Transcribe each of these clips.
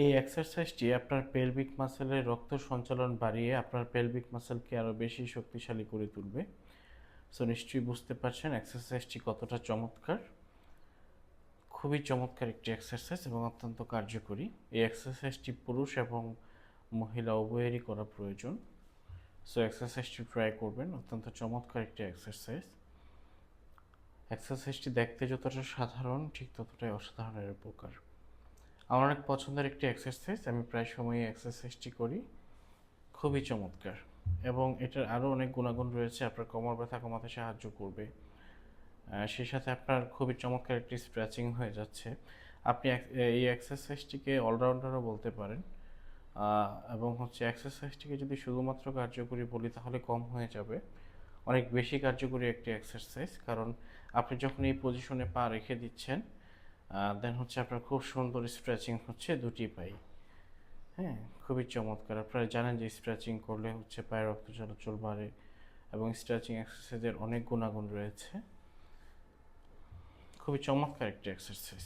এই এক্সারসাইজটি আপনার পেলভিক মাসেলের রক্ত সঞ্চালন বাড়িয়ে আপনার পেলভিক মাসেলকে আরও বেশি শক্তিশালী করে তুলবে। সো নিশ্চয়ই বুঝতে পারছেন এক্সারসাইজটি কতটা চমৎকার। খুবই চমৎকার একটি এক্সারসাইজ এবং অত্যন্ত কার্যকরী। এই এক্সারসাইজটি পুরুষ এবং মহিলা উভয়েরই করা প্রয়োজন। সো এক্সারসাইজটি ট্রাই করবেন, অত্যন্ত চমৎকার একটি এক্সারসাইজ এক্সারসাইজটি দেখতে যতটা সাধারণ, ঠিক ততটাই অসাধারণের উপকার। আমার অনেক পছন্দের একটি এক্সারসাইজ আমি প্রায় সময়ই এক্সারসাইজটি করি। খুবই চমৎকার। এবং এটার আরও অনেক গুণাগুণ রয়েছে, আপনার কোমর ব্যথা কমাতে সাহায্য করবে। সেই সাথে আপনার খুবই চমৎকার একটি স্ট্রেচিং হয়ে যাচ্ছে। আপনি এই এক্সারসাইজটিকে অলরাউন্ডারও বলতে পারেন। এবং হচ্ছে এক্সারসাইজটিকে যদি শুধুমাত্র কার্যকরী বলি, তাহলে কম হয়ে যাবে। অনেক বেশি কার্যকরী একটি এক্সারসাইজ কারণ আপনি যখন এই পজিশনে পা রেখে দিচ্ছেন দেন হচ্ছে আপনার খুব সুন্দর স্ট্রেচিং হচ্ছে দুটি পাই। হ্যাঁ খুবই চমৎকার। আপনারা জানেন যে স্ট্রেচিং করলে হচ্ছে পায়ের রক্ত চলাচল বাড়ে এবং স্ট্রেচিং এক্সারসাইজের অনেক গুণাগুণ রয়েছে। খুবই চমৎকার একটি এক্সারসাইজ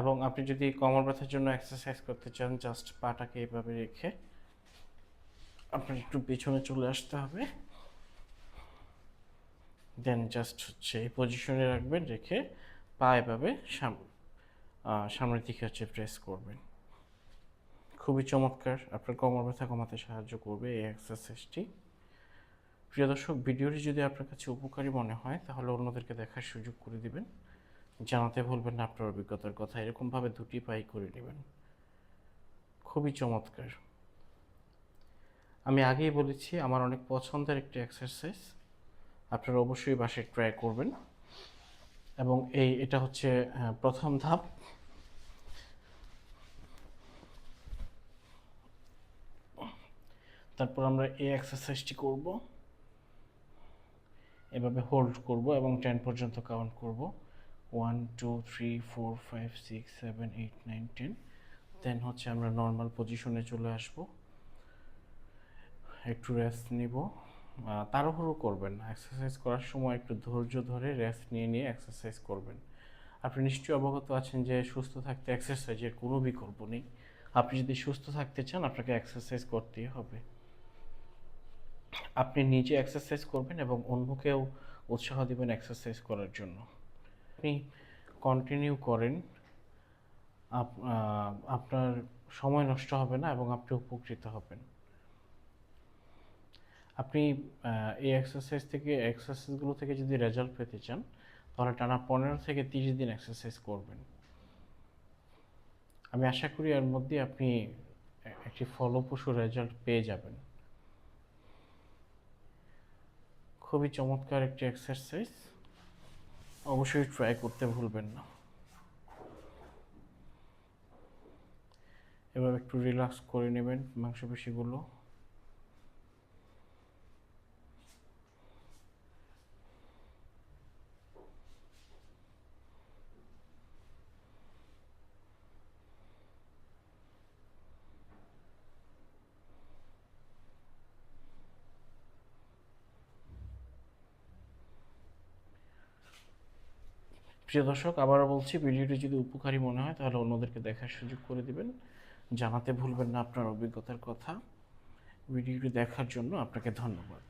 এবং আপনি যদি কোমর ব্যথার জন্য এক্সারসাইজ করতে চান জাস্ট পাটাকে এভাবে রেখে আপনার একটু পিছনে চলে আসতে হবে। দেন জাস্ট হচ্ছে এই পজিশনে রাখবেন, রেখে পা এভাবে সাম- সামনের দিকে হচ্ছে প্রেস করবেন। খুবই চমৎকার, আপনার কোমর ব্যথা কমাতে সাহায্য করবে এই এক্সারসাইজটি প্রিয় দর্শক, ভিডিওটি যদি আপনার কাছে উপকারী মনে হয়, তাহলে অন্যদেরকে দেখার সুযোগ করে দিবেন। জানাতে ভুলবেন না, আপনার অভিজ্ঞতার কথা। এরকমভাবে দুটি পাই করে নেবেন। খুবই চমৎকার। আমি আগেই বলেছি, আমার অনেক পছন্দের একটি এক্সারসাইজ আপনারা অবশ্যই বাসায় ট্রাই করবেন। এবং এই, এটা হচ্ছে প্রথম ধাপ। তারপর আমরা এই এক্সারসাইজটি করব। এভাবে হোল্ড করব এবং টেন পর্যন্ত কাউন্ট করব। One two three four five six seven eight nine ten then হচ্ছে আমরা নর্মাল পজিশনে চলে আসব। একটু রেস্ট নিব। তাড়াহুড়ো করবেন না। এক্সারসাইজ করার সময় একটু ধৈর্য ধরে রেস্ট নিয়ে নিয়ে এক্সারসাইজ করবেন। আপনি নিশ্চয়ই অবগত আছেন যে সুস্থ থাকতে এক্সারসাইজের কোনো বিকল্প নেই। আপনি যদি সুস্থ থাকতে চান, আপনাকে এক্সারসাইজ করতেই হবে। আপনি নিজে এক্সারসাইজ করবেন এবং অন্যকেও উৎসাহ দেবেন এক্সারসাইজ করার জন্য। আপনি কন্টিনিউ করেন। আপনার সময় নষ্ট হবে না এবং আপনি উপকৃত হবেন। আপনি এই এক্সারসাইজ থেকে এক্সারসাইজগুলো থেকে যদি রেজাল্ট পেতে চান, তাহলে টানা পনেরো থেকে তিরিশ দিন এক্সারসাইজ করবেন। আমি আশা করি এর মধ্যে আপনি একটি ফলপ্রসূ রেজাল্ট পেয়ে যাবেন। খুবই চমৎকার একটি এক্সারসাইজ অবশ্যই ট্রাই করতে ভুলবেন না। এবার একটু রিল্যাক্স করে নেবেন মাংসপেশিগুলো। প্রিয় দর্শক, আবারও বলছি, ভিডিওটি যদি উপকারী মনে হয়, তাহলে অন্যদেরকে দেখার সুযোগ করে দিবেন। জানাতে ভুলবেন না আপনার অভিজ্ঞতার কথা। ভিডিওটি দেখার জন্য আপনাকে ধন্যবাদ।